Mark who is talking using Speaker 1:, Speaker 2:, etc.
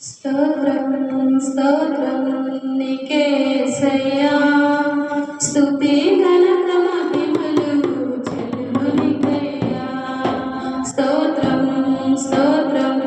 Speaker 1: స్తోత్రం స్తోత్రం నికేసయ్యా స్తుతి గణతమభిమలు చలునికయ్యా స్తోత్రం స్తోత్రం